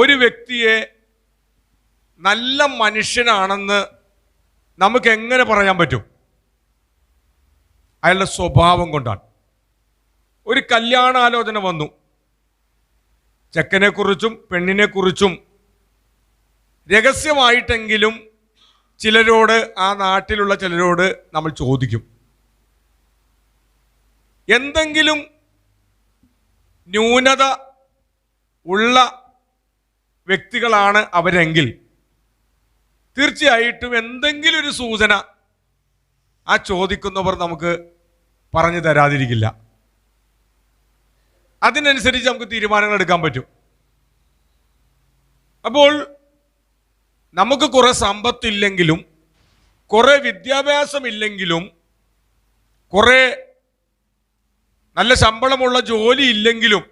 ഒരു വ്യക്തിയെ നല്ല മനുഷ്യനാണെന്ന് നമുക്ക് എങ്ങനെ പറയാൻ പറ്റും? അയാളുടെ സ്വഭാവം കൊണ്ടാണ്. ഒരു കല്യാണാലോചന വന്നു. ചെക്കനെക്കുറിച്ചും പെണ്ണിനെക്കുറിച്ചും രഹസ്യമായിട്ടെങ്കിലും ചിലരോട് ആ നാട്ടിലുള്ള ചിലരോട് നമ്മൾ ചോദിക്കും. എന്തെങ്കിലും ന്യൂനത ഉള്ള വ്യക്തികളാണ് അവരെങ്കിൽ. തീർച്ചയായിട്ടും എന്തെങ്കിലും ഒരു സൂചന ആ ചോദിക്കുന്നവർ നമുക്ക് പറഞ്ഞു തരാതിരിക്കില്ല. അതിനനുസരിച്ച് നമുക്ക് തീരുമാനങ്ങൾ എടുക്കാൻ പറ്റും. അപ്പോൾ നമുക്ക് കുറെ സമ്പത്തില്ലെങ്കിലും കുറെ വിദ്യാഭ്യാസമില്ലെങ്കിലും കുറേ നല്ല ശമ്പളമുള്ള ജോലി ഇല്ലെങ്കിലും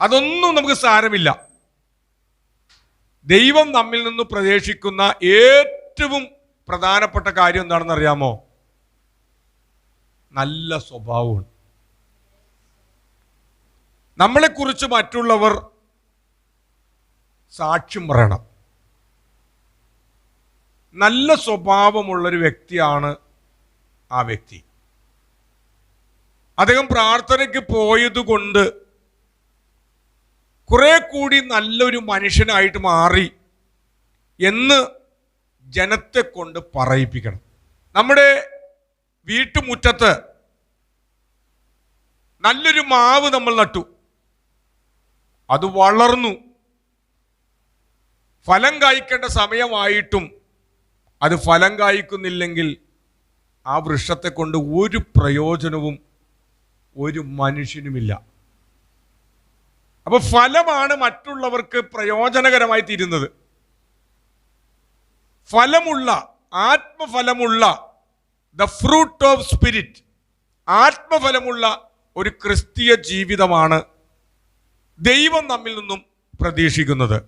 അതൊന്നും നമുക്ക് സാരമില്ല. ദൈവം നമ്മിൽ നിന്ന് പ്രതീക്ഷിക്കുന്ന ഏറ്റവും പ്രധാനപ്പെട്ട കാര്യം എന്താണെന്ന് അറിയാമോ? നല്ല സ്വഭാവമാണ്. നമ്മളെക്കുറിച്ച് മറ്റുള്ളവർ സാക്ഷ്യം പറയണം. നല്ല സ്വഭാവമുള്ളൊരു വ്യക്തിയാണ് ആ വ്യക്തി. അദ്ദേഹം പ്രാർത്ഥനയ്ക്ക് പോയതുകൊണ്ട് കുറെ കൂടി നല്ലൊരു മനുഷ്യനായിട്ട് മാറി എന്ന് ജനത്തെ കൊണ്ട് പറയിപ്പിക്കണം. നമ്മുടെ വീട്ടുമുറ്റത്ത് നല്ലൊരു മാവ് നമ്മൾ നട്ടു. അത് വളർന്നു. ഫലം കായ്ക്കേണ്ട സമയമായിട്ടും അത് ഫലം കായ്ക്കുന്നില്ലെങ്കിൽ ആ വൃക്ഷത്തെ കൊണ്ട് ഒരു പ്രയോജനവും ഒരു മനുഷ്യനുമില്ല. അപ്പൊ ഫലമാണ് മറ്റുള്ളവർക്ക് പ്രയോജനകരമായി തീരുന്നത്. ഫലമുള്ള ആത്മഫലമുള്ള ദ ഫ്രൂട്ട് ഓഫ് സ്പിരിറ്റ് ആത്മഫലമുള്ള ഒരു ക്രിസ്തീയ ജീവിതമാണ് ദൈവം നമ്മിൽ നിന്നും പ്രതീക്ഷിക്കുന്നത്.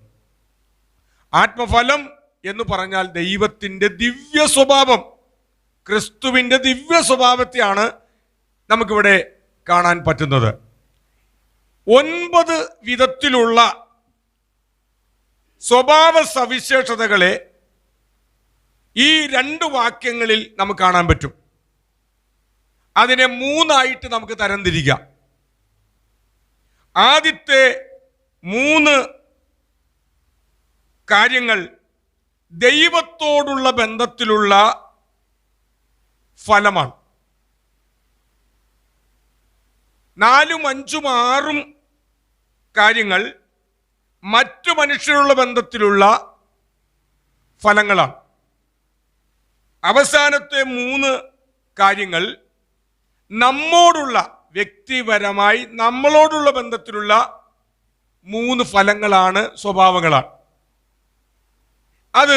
ആത്മഫലം എന്ന് പറഞ്ഞാൽ ദൈവത്തിന്റെ ദിവ്യ സ്വഭാവം ക്രിസ്തുവിന്റെ ദിവ്യ സ്വഭാവത്തെയാണ് നമുക്കിവിടെ കാണാൻ പറ്റുന്നത്. ഒൻപത് വിധത്തിലുള്ള സ്വഭാവ സവിശേഷതകളെ ഈ രണ്ട് വാക്യങ്ങളിൽ നമുക്ക് കാണാൻ പറ്റും. അതിനെ മൂന്നായിട്ട് നമുക്ക് തരംതിരിക്കാം. ആദ്യത്തെ മൂന്ന് കാര്യങ്ങൾ ദൈവത്തോടുള്ള ബന്ധത്തിലുള്ള ഫലമാണ്. നാലും അഞ്ചും ആറും കാര്യങ്ങൾ മറ്റു മനുഷ്യരുള്ള ബന്ധത്തിലുള്ള ഫലങ്ങളാണ്. അവസാനത്തെ മൂന്ന് കാര്യങ്ങൾ നമ്മോടുള്ള വ്യക്തിപരമായി നമ്മളോടുള്ള ബന്ധത്തിലുള്ള മൂന്ന് ഫലങ്ങളാണ് സ്വഭാവങ്ങളാണ്. അത്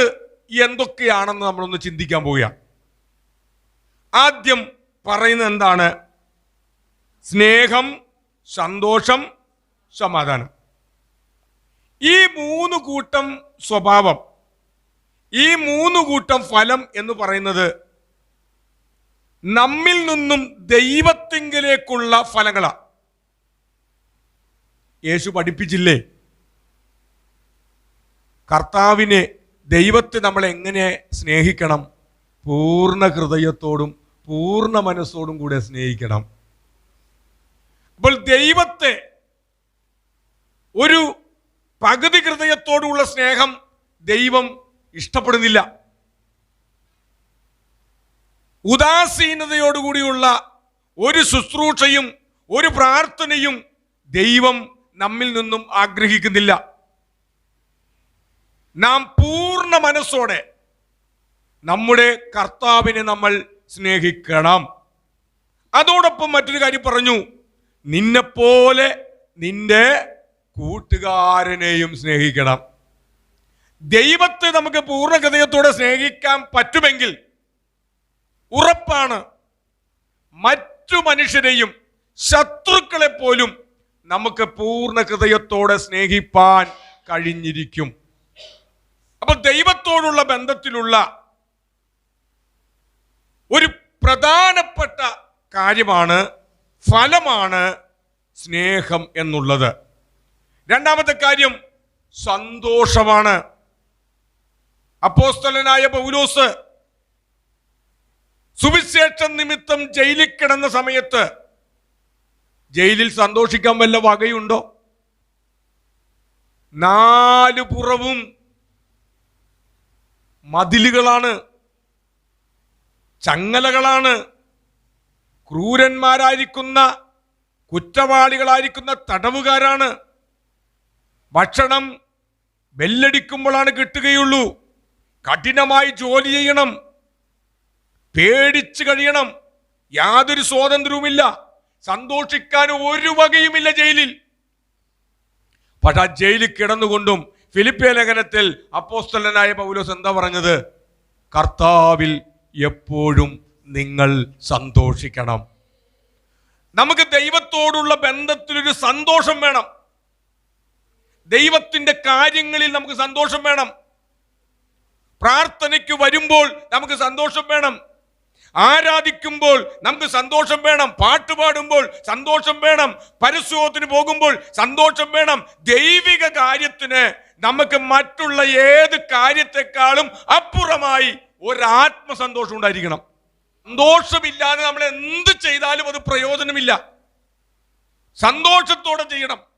എന്തൊക്കെയാണെന്ന് നമ്മളൊന്ന് ചിന്തിക്കാൻ പോവുകയാണ്. ആദ്യം പറയുന്നത് എന്താണ്? സ്നേഹം സന്തോഷം സമാധാനം. ഈ മൂന്ന് കൂട്ടം സ്വഭാവം ഈ മൂന്ന് കൂട്ടം ഫലം എന്ന് പറയുന്നത് നമ്മിൽ നിന്നും ദൈവത്തിങ്കിലേക്കുള്ള ഫലങ്ങളാണ് യേശു പഠിപ്പിച്ചില്ലേ? കർത്താവിനെ ദൈവത്തെ നമ്മൾ എങ്ങനെ സ്നേഹിക്കണം? പൂർണ ഹൃദയത്തോടും പൂർണ മനസ്സോടും കൂടെ സ്നേഹിക്കണം. അപ്പോൾ ദൈവത്തെ ഒരു പകുതി ഹൃദയത്തോടുള്ള സ്നേഹം ദൈവം ഇഷ്ടപ്പെടുന്നില്ല. ഉദാസീനതയോടുകൂടിയുള്ള ഒരു ശുശ്രൂഷയും ഒരു പ്രാർത്ഥനയും ദൈവം നമ്മിൽ നിന്നും ആഗ്രഹിക്കുന്നില്ല. നാം പൂർണ മനസ്സോടെ നമ്മുടെ കർത്താവിനെ നമ്മൾ സ്നേഹിക്കണം. അതോടൊപ്പം മറ്റൊരു കാര്യം പറഞ്ഞു. നിന്നെപ്പോലെ നിന്റെ കൂട്ടുകാരനെയും സ്നേഹിക്കണം. ദൈവത്തെ നമുക്ക് പൂർണ ഹൃദയത്തോടെ സ്നേഹിക്കാൻ പറ്റുമെങ്കിൽ ഉറപ്പാണ് മറ്റു മനുഷ്യരെയും ശത്രുക്കളെ പോലും നമുക്ക് പൂർണ ഹൃദയത്തോടെ സ്നേഹിപ്പാൻ കഴിഞ്ഞിരിക്കും. അപ്പൊ ദൈവത്തോടുള്ള ബന്ധത്തിലുള്ള ഒരു പ്രധാനപ്പെട്ട കാര്യമാണ് ഫലമാണ് സ്നേഹം എന്നുള്ളത്. രണ്ടാമത്തെ കാര്യം സന്തോഷമാണ്. അപ്പോസ്തലനായ പൗലോസ് സുവിശേഷം നിമിത്തം ജയിലിൽ കിടന്ന സമയത്ത് ജയിലിൽ സന്തോഷിക്കാൻ വല്ല വകയുണ്ടോ? നാലു പുറവും മതിലുകളാണ് ചങ്ങലകളാണ് ക്രൂരന്മാരായിരിക്കുന്ന കുറ്റവാളികളായിരിക്കുന്ന തടവുകാരാണ്. ഭക്ഷണം ബെല്ലടിക്കുമ്പോഴാണ് കിട്ടുകയുള്ളൂ. കഠിനമായി ജോലി ചെയ്യണം. പേടിച്ചു കഴിയണം. യാതൊരു സ്വാതന്ത്ര്യവുമില്ല. സന്തോഷിക്കാൻ ഒരു വകയുമില്ല ജയിലിൽ. പക്ഷെ ആ ജയിലിൽ കിടന്നുകൊണ്ടും ഫിലിപ്പിയ ലേഖനത്തിൽ അപ്പോസ്തലനായ പൗലോസ് എന്താ പറഞ്ഞത്? കർത്താവിൽ എപ്പോഴും നിങ്ങൾ സന്തോഷിക്കണം. നമുക്ക് ദൈവത്തോടുള്ള ബന്ധത്തിലൊരു സന്തോഷം വേണം. ദൈവത്തിന്റെ കാര്യങ്ങളിൽ നമുക്ക് സന്തോഷം വേണം. പ്രാർത്ഥനയ്ക്ക് വരുമ്പോൾ നമുക്ക് സന്തോഷം വേണം. ആരാധിക്കുമ്പോൾ നമുക്ക് സന്തോഷം വേണം. പാട്ട് പാടുമ്പോൾ സന്തോഷം വേണം. പരസ്യോത്തിന് പോകുമ്പോൾ സന്തോഷം വേണം. ദൈവിക കാര്യത്തിന് നമുക്ക് മറ്റുള്ള ഏത് കാര്യത്തെക്കാളും അപ്പുറമായി ഒരാത്മസന്തോഷം ഉണ്ടായിരിക്കണം. സന്തോഷമില്ലാതെ നമ്മൾ എന്ത് ചെയ്താലും അത് പ്രയോജനമില്ല. സന്തോഷത്തോടെ ചെയ്യണം.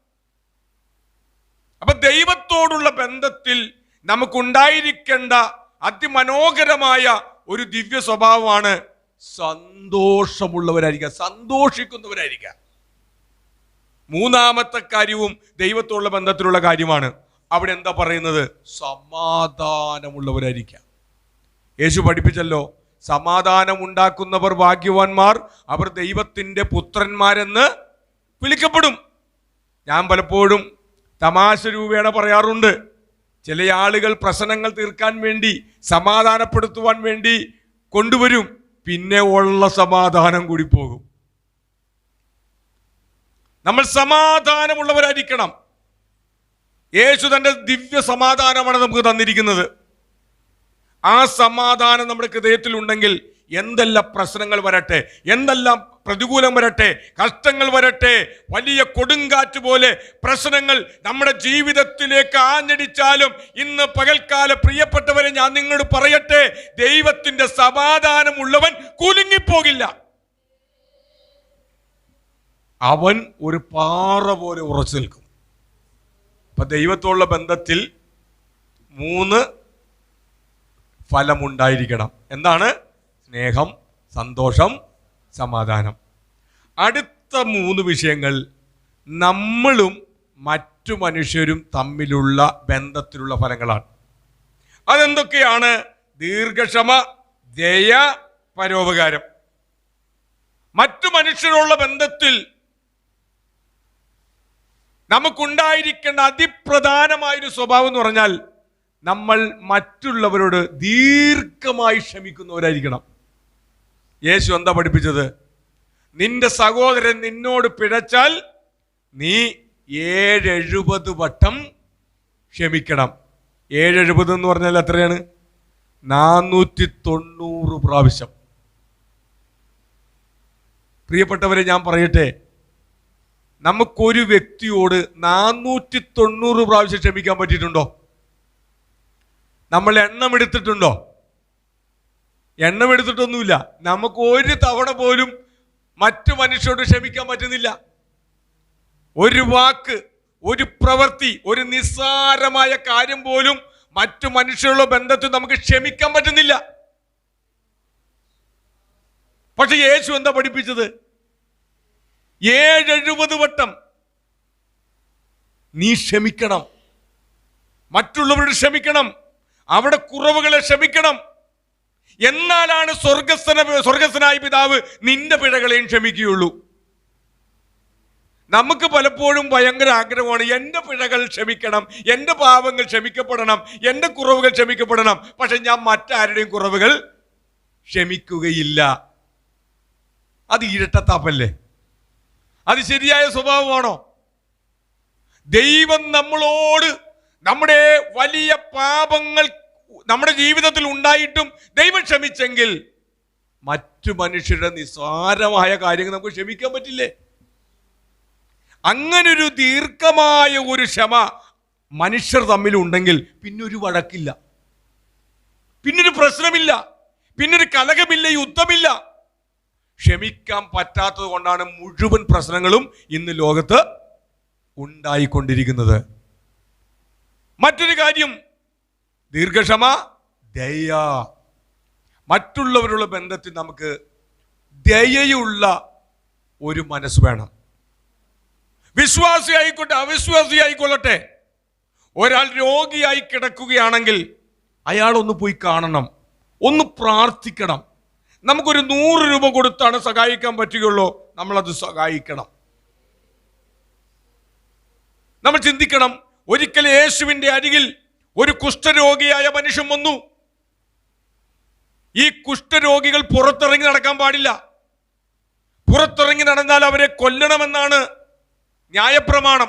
അപ്പൊ ദൈവത്തോടുള്ള ബന്ധത്തിൽ നമുക്കുണ്ടായിരിക്കേണ്ട അതിമനോഹരമായ ഒരു ദിവ്യ സ്വഭാവമാണ് സന്തോഷമുള്ളവരായിരിക്കുക സന്തോഷിക്കുന്നവരായിരിക്കുക. മൂന്നാമത്തെ കാര്യവും ദൈവത്തോടുള്ള ബന്ധത്തിലുള്ള കാര്യമാണ്. അവിടെ എന്താ പറയുന്നത്? സമാധാനമുള്ളവരായിരിക്കുക. യേശു പഠിപ്പിച്ചല്ലോ സമാധാനം ഉണ്ടാക്കുന്നവർ ഭാഗ്യവാന്മാർ അവർ ദൈവത്തിന്റെ പുത്രന്മാരെന്ന് വിളിക്കപ്പെടും. ഞാൻ പലപ്പോഴും തമാശ രൂപേണ പറയാറുണ്ട്. ചില ആളുകൾ പ്രശ്നങ്ങൾ തീർക്കാൻ വേണ്ടി സമാധാനപ്പെടുത്തുവാൻ വേണ്ടി കൊണ്ടുവരും. പിന്നെ ഉള്ള സമാധാനം കൂടി പോകും. നമ്മൾ സമാധാനമുള്ളവരായിരിക്കണം. യേശു തന്റെ ദിവ്യ സമാധാനമാണ് നമുക്ക് തന്നിരിക്കുന്നത്. ആ സമാധാനം നമ്മുടെ ഹൃദയത്തിൽ ഉണ്ടെങ്കിൽ എന്തെല്ലാം പ്രശ്നങ്ങൾ വരട്ടെ എന്തെല്ലാം പ്രതികൂലം വരട്ടെ കഷ്ടങ്ങൾ വരട്ടെ വലിയ കൊടുങ്കാറ്റ് പോലെ പ്രശ്നങ്ങൾ നമ്മുടെ ജീവിതത്തിലേക്ക് ആഞ്ഞടിച്ചാലും ഇന്ന് പകൽക്കാല പ്രിയപ്പെട്ടവരെ ഞാൻ നിങ്ങളോട് പറയട്ടെ ദൈവത്തിന്റെ സമാധാനമുള്ളവൻ കുലുങ്ങിപ്പോകില്ല. അവൻ ഒരു പാറ പോലെ ഉറച്ചു നിൽക്കും. അപ്പൊ ദൈവത്തോടുള്ള ബന്ധത്തിൽ മൂന്ന് ഫലമുണ്ടായിരിക്കണം. എന്താണ്? സ്നേഹം സന്തോഷം സമാധാനം. അടുത്ത മൂന്ന് വിഷയങ്ങൾ നമ്മളും മറ്റു മനുഷ്യരും തമ്മിലുള്ള ബന്ധത്തിലുള്ള ഫലങ്ങളാണ്. അതെന്തൊക്കെയാണ്? ദീർഘക്ഷമ ദയ പരോപകാരം. മറ്റു മനുഷ്യരുള്ള ബന്ധത്തിൽ നമുക്കുണ്ടായിരിക്കേണ്ട അതിപ്രധാനമായൊരു സ്വഭാവം എന്ന് പറഞ്ഞാൽ നമ്മൾ മറ്റുള്ളവരോട് ദീർഘമായി ക്ഷമിക്കുന്നവരായിരിക്കണം. യേശു എന്താ പഠിപ്പിച്ചത്? നിന്റെ സഹോദരൻ നിന്നോട് പിഴച്ചാൽ നീ ഏഴെഴുപത് വട്ടം ക്ഷമിക്കണം. ഏഴെഴുപത് എന്ന് പറഞ്ഞാൽ എത്രയാണ്? നാനൂറ്റി തൊണ്ണൂറ് പ്രാവശ്യം. പ്രിയപ്പെട്ടവരെ ഞാൻ പറയട്ടെ. നമുക്കൊരു വ്യക്തിയോട് നാനൂറ്റി തൊണ്ണൂറ് പ്രാവശ്യം ക്ഷമിക്കാൻ പറ്റിയിട്ടുണ്ടോ? നമ്മൾ എണ്ണം എടുത്തിട്ടുണ്ടോ? എണ്ണം എടുത്തിട്ടൊന്നുമില്ല നമുക്ക് ഒരു തവണ പോലും മറ്റു മനുഷ്യരോട് ക്ഷമിക്കാൻ പറ്റുന്നില്ല. ഒരു വാക്ക് ഒരു പ്രവൃത്തി ഒരു നിസ്സാരമായ കാര്യം പോലും മറ്റു മനുഷ്യരുടെ ബന്ധത്തിൽ നമുക്ക് ക്ഷമിക്കാൻ പറ്റുന്നില്ല. പക്ഷെ യേശു എന്താ പഠിപ്പിച്ചത്? ഏഴെഴുപത് വട്ടം നീ ക്ഷമിക്കണം. മറ്റുള്ളവരോട് ക്ഷമിക്കണം. അവിടെ കുറവുകളെ ക്ഷമിക്കണം. എന്നാലാണ് സ്വർഗസ്ഥന സ്വർഗസ്ഥനായ പിതാവ് നിന്റെ പിഴകളെയും ക്ഷമിക്കുകയുള്ളൂ. നമുക്ക് പലപ്പോഴും ഭയങ്കര ആഗ്രഹമാണ് എന്റെ പിഴകൾ ക്ഷമിക്കണം എന്റെ പാപങ്ങൾ ക്ഷമിക്കപ്പെടണം എന്റെ കുറവുകൾ ക്ഷമിക്കപ്പെടണം. പക്ഷെ ഞാൻ മറ്റാരുടെയും കുറവുകൾ ക്ഷമിക്കുകയില്ല. അത് ഇരട്ടത്താപ്പല്ലേ? അത് ശരിയായ സ്വഭാവമാണോ? ദൈവം നമ്മളോട് നമ്മുടെ വലിയ പാപങ്ങൾ നമ്മുടെ ജീവിതത്തിൽ ഉണ്ടായിട്ടും ദൈവം ക്ഷമിച്ചെങ്കിൽ മറ്റു മനുഷ്യരുടെ നിസ്സാരമായ കാര്യങ്ങൾ നമുക്ക് ക്ഷമിക്കാൻ പറ്റില്ലേ? അങ്ങനൊരു ദീർഘമായ ഒരു ക്ഷമ മനുഷ്യർ തമ്മിലുണ്ടെങ്കിൽ പിന്നൊരു വഴക്കില്ല. പിന്നൊരു പ്രശ്നമില്ല. പിന്നൊരു കലകമില്ല യുദ്ധമില്ല. ക്ഷമിക്കാൻ പറ്റാത്തത് കൊണ്ടാണ് മുഴുവൻ പ്രശ്നങ്ങളും ഇന്ന് ലോകത്ത് ഉണ്ടായിക്കൊണ്ടിരിക്കുന്നത്. മറ്റൊരു കാര്യം ദീർഘക്ഷമ ദയ. മറ്റുള്ളവരുള്ള ബന്ധത്തിൽ നമുക്ക് ദയയുള്ള ഒരു മനസ്സ് വേണം. വിശ്വാസി ആയിക്കോട്ടെ അവിശ്വാസി ആയിക്കൊള്ളട്ടെ ഒരാൾ രോഗിയായി കിടക്കുകയാണെങ്കിൽ അയാൾ ഒന്ന് പോയി കാണണം ഒന്ന് പ്രാർത്ഥിക്കണം. നമുക്കൊരു നൂറ് രൂപ കൊടുത്താണ് സഹായിക്കാൻ പറ്റുകയുള്ളൂ നമ്മളത് സഹായിക്കണം. നമ്മൾ ചിന്തിക്കണം ഒരിക്കൽ യേശുവിന്റെ അരികിൽ ഒരു കുഷ്ഠരോഗിയായ മനുഷ്യൻ വന്നു. ഈ കുഷ്ഠരോഗികൾ പുറത്തിറങ്ങി നടക്കാൻ പാടില്ല. പുറത്തിറങ്ങി നടന്നാൽ അവരെ കൊല്ലണമെന്നാണ് ന്യായപ്രമാണം.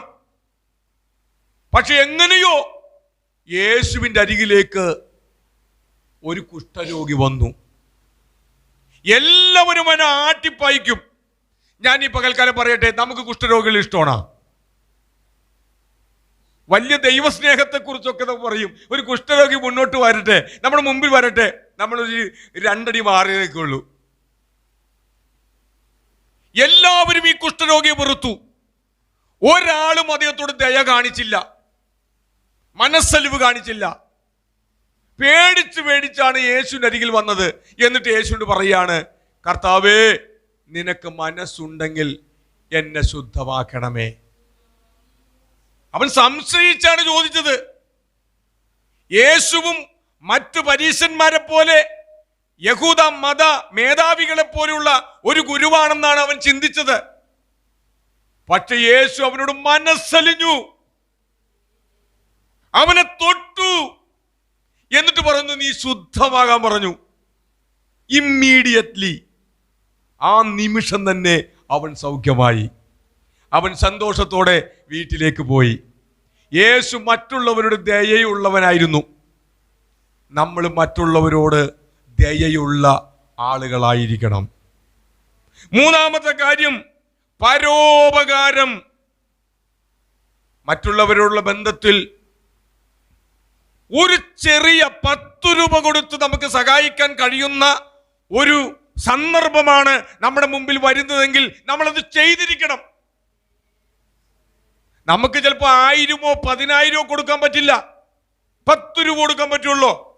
പക്ഷെ എങ്ങനെയോ യേശുവിന്റെ അരികിലേക്ക് ഒരു കുഷ്ഠരോഗി വന്നു. എല്ലാവരും അവനെ ആട്ടിപ്പായിക്കും. ഞാൻ ഈ പകൽക്കാലം പറയട്ടെ നമുക്ക് കുഷ്ഠരോഗികൾ ഇഷ്ടമാണോ? വലിയ ദൈവസ്നേഹത്തെക്കുറിച്ചൊക്കെ പറയും. ഒരു കുഷ്ഠരോഗി മുന്നോട്ട് വരട്ടെ. നമ്മുടെ മുമ്പിൽ വരട്ടെ. നമ്മളൊരു രണ്ടടി മാറി നിൽക്കുള്ളൂ എല്ലാവരും ഈ കുഷ്ഠരോഗിയെ വെറുത്തു. ഒരാളും അദ്ദേഹത്തോട് ദയ കാണിച്ചില്ല. മനസ്സലിവ് കാണിച്ചില്ല. പേടിച്ച് പേടിച്ചാണ് യേശുവിന്റെ അരികിൽ വന്നത്. എന്നിട്ട് യേശുവിനോട് പറയാണ് കർത്താവേ നിനക്ക് മനസ്സുണ്ടെങ്കിൽ എന്നെ ശുദ്ധമാക്കണമേ. അവൻ സംശയിച്ചാണ് ചോദിച്ചത്. യേശുവും മറ്റു പരീശന്മാരെ പോലെ യഹൂദ മത മേധാവികളെ പോലെയുള്ള ഒരു ഗുരുവാണെന്നാണ് അവൻ ചിന്തിച്ചത്. പക്ഷെ യേശു അവനോട് മനസ്സലിഞ്ഞു. അവനെ തൊട്ടു. എന്നിട്ട് പറഞ്ഞു നീ ശുദ്ധമാകാൻ പറഞ്ഞു. ഇമ്മീഡിയറ്റ്ലി ആ നിമിഷം തന്നെ അവൻ സൗഖ്യമായി. അവൻ സന്തോഷത്തോടെ വീട്ടിലേക്ക് പോയി. യേശു മറ്റുള്ളവരുടെ ദയയുള്ളവനായിരുന്നു. നമ്മൾ മറ്റുള്ളവരോട് ദയയുള്ള ആളുകളായിരിക്കണം. മൂന്നാമത്തെ കാര്യം പരോപകാരം. മറ്റുള്ളവരോടുള്ള ബന്ധത്തിൽ ഒരു ചെറിയ പത്ത് രൂപ കൊടുത്ത് നമുക്ക് സഹായിക്കാൻ കഴിയുന്ന ഒരു സന്ദർഭമാണ് നമ്മുടെ മുമ്പിൽ വരുന്നതെങ്കിൽ നമ്മളത് ചെയ്തിരിക്കണം. നമുക്ക് ചിലപ്പോൾ ആയിരമോ പതിനായിരമോ കൊടുക്കാൻ പറ്റില്ല. പത്ത് രൂപ കൊടുക്കാൻ പറ്റുള്ളൂ.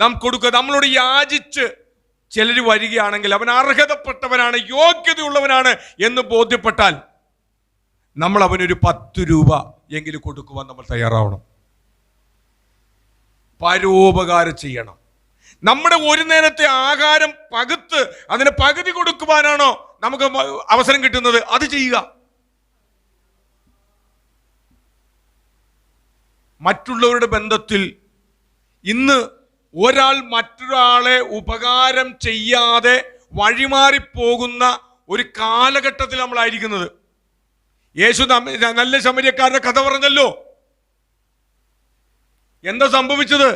നാം കൊടുക്കുക നമ്മളോട് യാചിച്ച് ചിലർ വരികയാണെങ്കിൽ അവൻ അർഹതപ്പെട്ടവനാണ് യോഗ്യതയുള്ളവനാണ് എന്ന് ബോധ്യപ്പെട്ടാൽ നമ്മൾ അവനൊരു പത്ത് രൂപ എങ്കിലും കൊടുക്കുവാൻ നമ്മൾ തയ്യാറാവണം. പരോപകാരം ചെയ്യണം. നമ്മുടെ ഒരു നേരത്തെ ആഹാരം പകുത്ത് അതിന് പകുതി കൊടുക്കുവാനാണോ നമുക്ക് അവസരം കിട്ടുന്നത്? അത് ചെയ്യുക. മറ്റുള്ളവരുടെ ബന്ധത്തിൽ ഇന്ന് ഒരാൾ മറ്റൊരാളെ ഉപകാരം ചെയ്യാതെ വഴിമാറിപ്പോകുന്ന ഒരു കാലഘട്ടത്തിൽ നമ്മളായിരിക്കുന്നത്. യേശു നല്ല ശമര്യക്കാരുടെ കഥ പറഞ്ഞല്ലോ. എന്താ സംഭവിച്ചത്?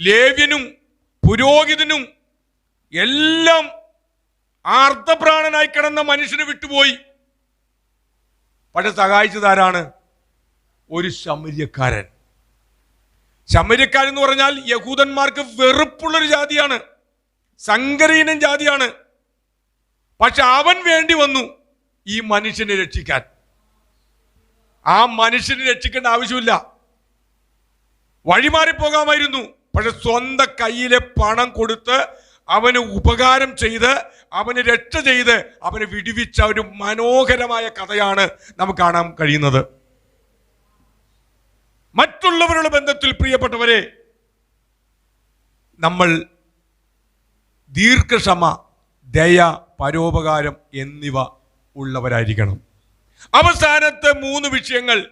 ലേവ്യനും പുരോഹിതനും എല്ലാം ആർദ്ധപ്രാണനായി കിടന്ന മനുഷ്യന് വിട്ടുപോയി. പക്ഷെ സഹായിച്ചത് ആരാണ്? ഒരു ശമര്യക്കാരൻ. ശമര്യക്കാരൻ എന്ന് പറഞ്ഞാൽ യഹൂദന്മാർക്ക് വെറുപ്പുള്ളൊരു ജാതിയാണ്. സങ്കരീനം ജാതിയാണ്. പക്ഷെ അവൻ വേണ്ടി വന്നു ഈ മനുഷ്യനെ രക്ഷിക്കാൻ. ആ മനുഷ്യനെ രക്ഷിക്കേണ്ട ആവശ്യമില്ല. വഴിമാറിപ്പോകാമായിരുന്നു. പക്ഷെ സ്വന്തം കയ്യിലെ പണം കൊടുത്ത് അവന് ഉപകാരം ചെയ്ത് അവന് രക്ഷ ചെയ്ത് അവനെ വിടുവിച്ച ഒരു മനോഹരമായ കഥയാണ് നമുക്ക് കാണാൻ കഴിയുന്നത്. മറ്റുള്ളവരുടെ ബന്ധത്തിൽ പ്രിയപ്പെട്ടവരെ നമ്മൾ ദീർഘക്ഷമ ദയ പരോപകാരം എന്നിവ ഉള്ളവരായിരിക്കണം. അവസാനത്തെ മൂന്ന് വിഷയങ്ങൾ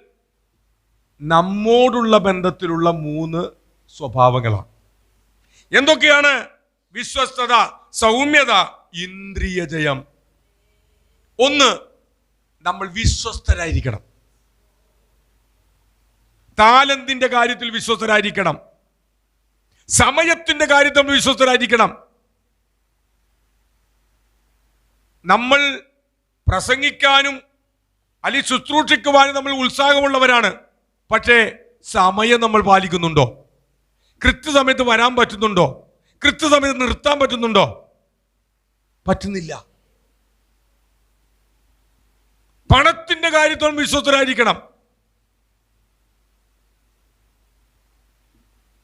നമ്മോടുള്ള ബന്ധത്തിലുള്ള മൂന്ന് സ്വഭാവങ്ങളാണ്. എന്തൊക്കെയാണ്? വിശ്വസ്തത സൗമ്യത ഇന്ദ്രിയ ജയം ഒന്ന് നമ്മൾ വിശ്വസ്തരായിരിക്കണം. താലന്തിന്റെ കാര്യത്തിൽ വിശ്വസ്തരായിരിക്കണം? സമയത്തിന്റെ കാര്യത്തിൽ വിശ്വസ്തരായിരിക്കണം. നമ്മൾ പ്രസംഗിക്കാനും അല്ലെ ശുശ്രൂഷിക്കുവാനും നമ്മൾ ഉത്സാഹമുള്ളവരാണ്. പക്ഷേ സമയം നമ്മൾ പാലിക്കുന്നുണ്ടോ? കൃത്യസമയത്ത് വരാൻ പറ്റുന്നുണ്ടോ? കൃത്യസമയത്ത് നിർത്താൻ പറ്റുന്നുണ്ടോ? പറ്റുന്നില്ല. പണത്തിന്റെ കാര്യത്തോളം വിശ്വസ്തരായിരിക്കണം.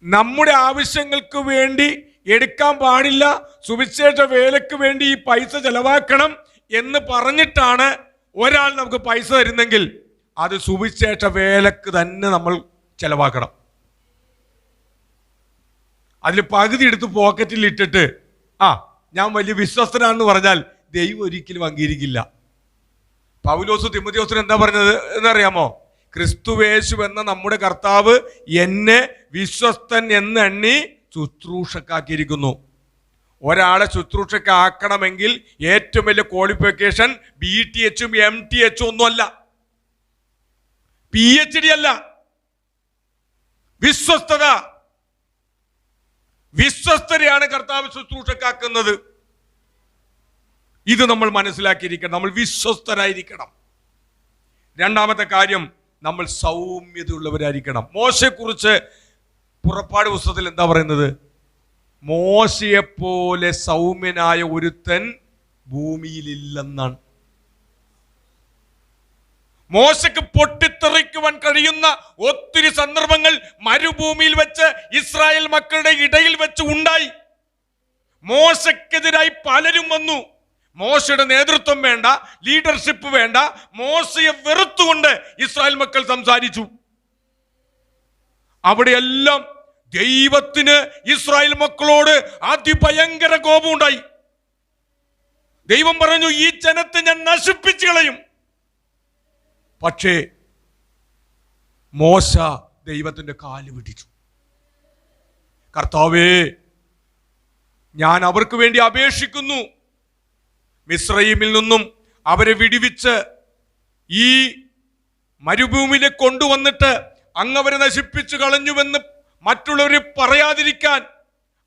നമ്മുടെ ആവശ്യങ്ങൾക്ക് വേണ്ടി എടുക്കാൻ പാടില്ല സുവിശേഷ വേലയ്ക്ക് വേണ്ടി ഈ പൈസ ചെലവാക്കണം എന്ന് പറഞ്ഞിട്ടാണ് ഒരാൾ നമുക്ക് പൈസ തരുന്നെങ്കിൽ അത് സുവിശേഷ വേലക്ക് തന്നെ നമ്മൾ ചെലവാക്കണം. അതിൽ പകുതി എടുത്ത് പോക്കറ്റിൽ ഇട്ടിട്ട് ആ ഞാൻ വലിയ വിശ്വസ്തനാണെന്ന് പറഞ്ഞാൽ ദൈവം ഒരിക്കലും അംഗീകരിക്കില്ല. പൗലോസ് തിമതിയോസിന് എന്താ പറഞ്ഞത് എന്നറിയാമോ? ക്രിസ്തുവേശു എന്ന നമ്മുടെ കർത്താവ് എന്നെ വിശ്വസ്തൻ എന്ന് എണ്ണി ശുശ്രൂഷക്കാക്കിയിരിക്കുന്നു. ഒരാളെ ശുശ്രൂഷക്കാക്കണമെങ്കിൽ ഏറ്റവും വലിയ ക്വാളിഫിക്കേഷൻ ബി ടി എച്ചും എം ടി എച്ചും ഒന്നുമല്ല. പി എച്ച് ഡി അല്ല. വിശ്വസ്തത. വിശ്വസ്തരെയാണ് കർത്താവ് ശുശ്രൂഷക്കാക്കുന്നത്. ഇത് നമ്മൾ മനസ്സിലാക്കിയിരിക്കണം. നമ്മൾ വിശ്വസ്തരായിരിക്കണം. രണ്ടാമത്തെ കാര്യം നമ്മൾ സൗമ്യതയുള്ളവരായിരിക്കണം. മോശയെക്കുറിച്ച് പുറപ്പാട് പുസ്തകത്തിൽ എന്താ പറയുന്നത്? മോശയെപ്പോലെ സൗമ്യനായ ഒരുത്തൻ ഭൂമിയിലില്ലെന്നാണ്. മോശക്ക് പൊട്ടിത്തെറിക്കുവാൻ കഴിയുന്ന ഒത്തിരി സന്ദർഭങ്ങൾ മരുഭൂമിയിൽ വെച്ച് ഇസ്രായേൽ മക്കളുടെ ഇടയിൽ വെച്ച് ഉണ്ടായി. മോശക്കെതിരായി പലരും വന്നു. മോശയുടെ നേതൃത്വം വേണ്ട ലീഡർഷിപ്പ് വേണ്ട മോശയെ വെറുത്തുകൊണ്ട് ഇസ്രായേൽ മക്കൾ സംസാരിച്ചു. അവിടെയെല്ലാം ദൈവത്തിന് ഇസ്രായേൽ മക്കളോട് അതിഭയങ്കര കോപമുണ്ടായി. ദൈവം പറഞ്ഞു ഈ ജനത്തെ ഞാൻ നശിപ്പിച്ചു കളയും. പക്ഷേ മോശ ദൈവത്തിന്റെ കാൽ പിടിച്ചു. കർത്താവേ ഞാൻ അവർക്ക് വേണ്ടി അപേക്ഷിക്കുന്നു. മിശ്രയിമിൽ നിന്നും അവരെ വിടിവിച്ച് ഈ മരുഭൂമിയിലേക്ക് കൊണ്ടുവന്നിട്ട് അങ്ങവരെ നശിപ്പിച്ചു കളഞ്ഞുവെന്ന് മറ്റുള്ളവർ പറയാതിരിക്കാൻ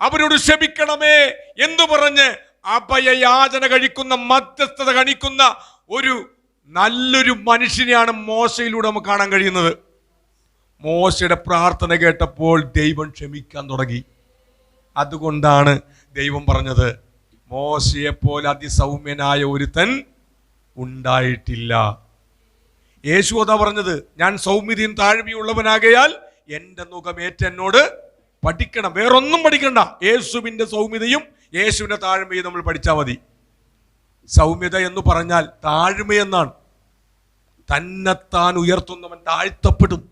അവരോട് ക്ഷമിക്കണമേ എന്ന് പറഞ്ഞ് അഭയയാചന കഴിക്കുന്ന മധ്യസ്ഥത കണിക്കുന്ന ഒരു നല്ലൊരു മനുഷ്യനെയാണ് മോശയിലൂടെ നമുക്ക് കാണാൻ കഴിയുന്നത്. മോശയുടെ പ്രാർത്ഥന കേട്ടപ്പോൾ ദൈവം ക്ഷമിക്കാൻ തുടങ്ങി. അതുകൊണ്ടാണ് ദൈവം പറഞ്ഞത് മോശയെപ്പോലെ അതിസൗമ്യനായ ഒരുത്തൻ ഉണ്ടായിട്ടില്ല. യേശു അതാ പറഞ്ഞത് ഞാൻ സൗമ്യതയും താഴ്മയുള്ളവനാകയാൽ എന്റെ മുഖമേറ്റ എന്നോട് പഠിക്കണം. വേറൊന്നും പഠിക്കണ്ട. യേശുവിന്റെ സൗമ്യതയും യേശുവിന്റെ താഴ്മയും നമ്മൾ പഠിച്ചാൽ മതി. സൗമ്യത എന്ന് പറഞ്ഞാൽ താഴ്മയെന്നാണ് തന്നെത്താൻ ഉയർത്തുന്നവൻ താഴ്ത്തപ്പെടും.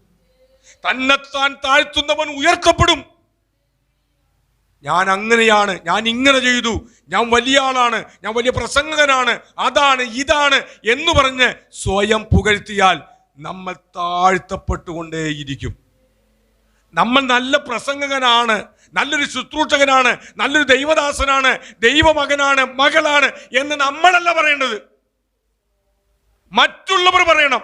തന്നെത്താൻ താഴ്ത്തുന്നവൻ ഉയർത്തപ്പെടും. ഞാൻ അങ്ങനെയാണ് ഞാൻ ഇങ്ങനെ ചെയ്തു ഞാൻ വലിയ ആളാണ് ഞാൻ വലിയ പ്രസംഗകനാണ് അതാണ് ഇതാണ് എന്ന് പറഞ്ഞ് സ്വയം പുകഴ്ത്തിയാൽ നമ്മൾ താഴ്ത്തപ്പെട്ടുകൊണ്ടേയിരിക്കും. നമ്മൾ നല്ല പ്രസംഗകനാണ് നല്ലൊരു ശുശ്രൂഷകനാണ് നല്ലൊരു ദൈവദാസനാണ് ദൈവമകനാണ് മകളാണ് എന്ന് നമ്മളല്ല പറയേണ്ടത്. മറ്റുള്ളവർ പറയണം.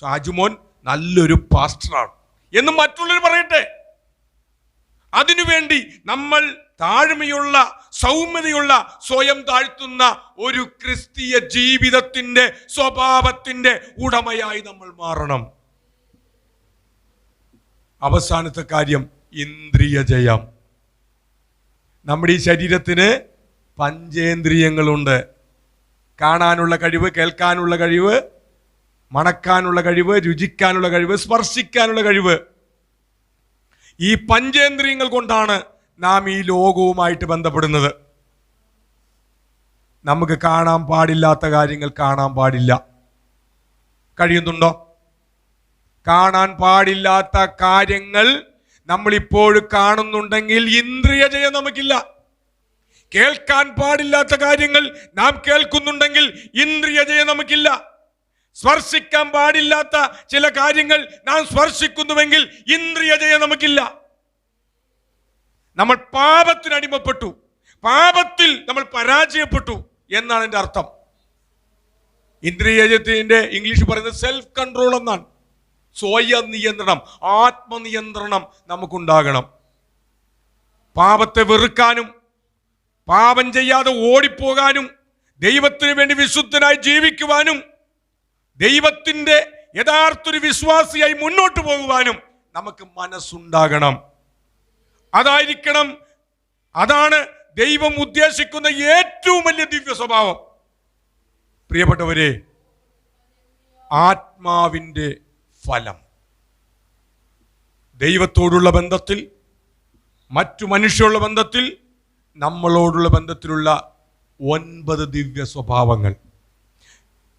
ഷാജുമോൻ നല്ലൊരു പാസ്റ്ററാണ് എന്ന് മറ്റുള്ളവർ പറയട്ടെ. അതിനുവേണ്ടി നമ്മൾ താഴ്മയുള്ള സൗമ്യതയുള്ള സ്വയം താഴ്ത്തുന്ന ഒരു ക്രിസ്തീയ ജീവിതത്തിന്റെ സ്വഭാവത്തിന്റെ ഉടമയായി നമ്മൾ മാറണം. അവസാനത്തെ കാര്യം ഇന്ദ്രിയ ജയം നമ്മുടെ ഈ ശരീരത്തിന് പഞ്ചേന്ദ്രിയങ്ങളുണ്ട്. കാണാനുള്ള കഴിവ് കേൾക്കാനുള്ള കഴിവ് മണക്കാനുള്ള കഴിവ് രുചിക്കാനുള്ള കഴിവ് സ്പർശിക്കാനുള്ള കഴിവ്. ഈ പഞ്ചേന്ദ്രിയങ്ങൾ കൊണ്ടാണ് നാം ഈ ലോകവുമായിട്ട് ബന്ധപ്പെടുന്നത്. നമുക്ക് കാണാൻ പാടില്ലാത്ത കാര്യങ്ങൾ കാണാൻ പാടില്ല. കഴിയുന്നുണ്ടോ? കാണാൻ പാടില്ലാത്ത കാര്യങ്ങൾ നമ്മൾ ഇപ്പോഴും കാണുന്നുണ്ടെങ്കിൽ ഇന്ദ്രിയ ജയം നമുക്കില്ല. കേൾക്കാൻ പാടില്ലാത്ത കാര്യങ്ങൾ നാം കേൾക്കുന്നുണ്ടെങ്കിൽ ഇന്ദ്രിയ ജയം നമുക്കില്ല. സ്പർശിക്കാൻ പാടില്ലാത്ത ചില കാര്യങ്ങൾ നാം സ്പർശിക്കുന്നുവെങ്കിൽ ഇന്ദ്രിയ ജയം നമുക്കില്ല. നമ്മൾ പാപത്തിന് അടിമപ്പെട്ടു. പാപത്തിൽ നമ്മൾ പരാജയപ്പെട്ടു എന്നാണ് എന്റെ അർത്ഥം. ഇന്ദ്രിയജയത്തിന്റെ ഇംഗ്ലീഷ് പറയുന്നത് സെൽഫ് കൺട്രോൾ എന്നാണ്. സ്വയം നിയന്ത്രണം ആത്മനിയന്ത്രണം നമുക്കുണ്ടാകണം. പാപത്തെ വെറുക്കാനും പാപം ചെയ്യാതെ ഓടിപ്പോകാനും ദൈവത്തിന് വേണ്ടി വിശുദ്ധനായി ജീവിക്കുവാനും ദൈവത്തിന്റെ യഥാർത്ഥൊരു വിശ്വാസിയായി മുന്നോട്ട് പോകുവാനും നമുക്ക് മനസ്സുണ്ടാകണം. അതായിരിക്കണം. അതാണ് ദൈവം ഉദ്ദേശിക്കുന്ന ഏറ്റവും വലിയ ദിവ്യ സ്വഭാവം. പ്രിയപ്പെട്ടവരെ ആത്മാവിന്റെ ഫലം. ദൈവത്തോടുള്ള ബന്ധത്തിൽ മറ്റു മനുഷ്യരുള്ള ബന്ധത്തിൽ നമ്മളോടുള്ള ബന്ധത്തിലുള്ള ഒൻപത് ദിവ്യ സ്വഭാവങ്ങൾ.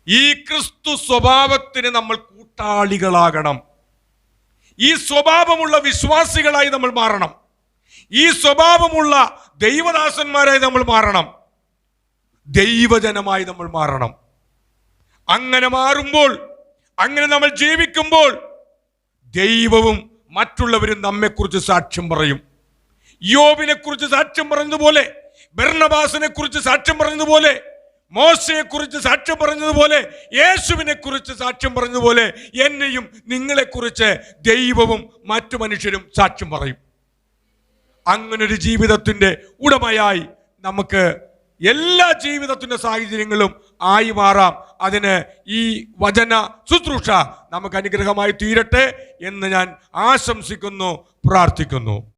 ഈ ക്രിസ്തു സ്വഭാവത്തിന് നമ്മൾ കൂട്ടാളികളാകണം. ഈ സ്വഭാവമുള്ള വിശ്വാസികളായി നമ്മൾ മാറണം. ഈ സ്വഭാവമുള്ള ദൈവദാസന്മാരായി നമ്മൾ മാറണം. ദൈവജനമായി നമ്മൾ മാറണം. അങ്ങനെ മാറുമ്പോൾ അങ്ങനെ നമ്മൾ ജീവിക്കുമ്പോൾ ദൈവവും മറ്റുള്ളവരും നമ്മെക്കുറിച്ച് സാക്ഷ്യം പറയും. യോബിനെ കുറിച്ച് സാക്ഷ്യം പറഞ്ഞതുപോലെ ബർണബാസിനെ കുറിച്ച് സാക്ഷ്യം പറഞ്ഞതുപോലെ മോശയെ കുറിച്ച് സാക്ഷ്യം പറഞ്ഞതുപോലെ യേശുവിനെ കുറിച്ച് സാക്ഷ്യം പറഞ്ഞതുപോലെ എന്നെയും നിങ്ങളെക്കുറിച്ച് ദൈവവും മറ്റു മനുഷ്യരും സാക്ഷ്യം പറയും. അങ്ങനൊരു ജീവിതത്തിന്റെ ഉടമയായി നമുക്ക് എല്ലാ ജീവിതത്തിന്റെ സാഹചര്യങ്ങളും ആയി മാറാം. അതിന് ഈ വചന ശുശ്രൂഷ നമുക്ക് അനുഗ്രഹമായി തീരട്ടെ എന്ന് ഞാൻ ആശംസിക്കുന്നു പ്രാർത്ഥിക്കുന്നു.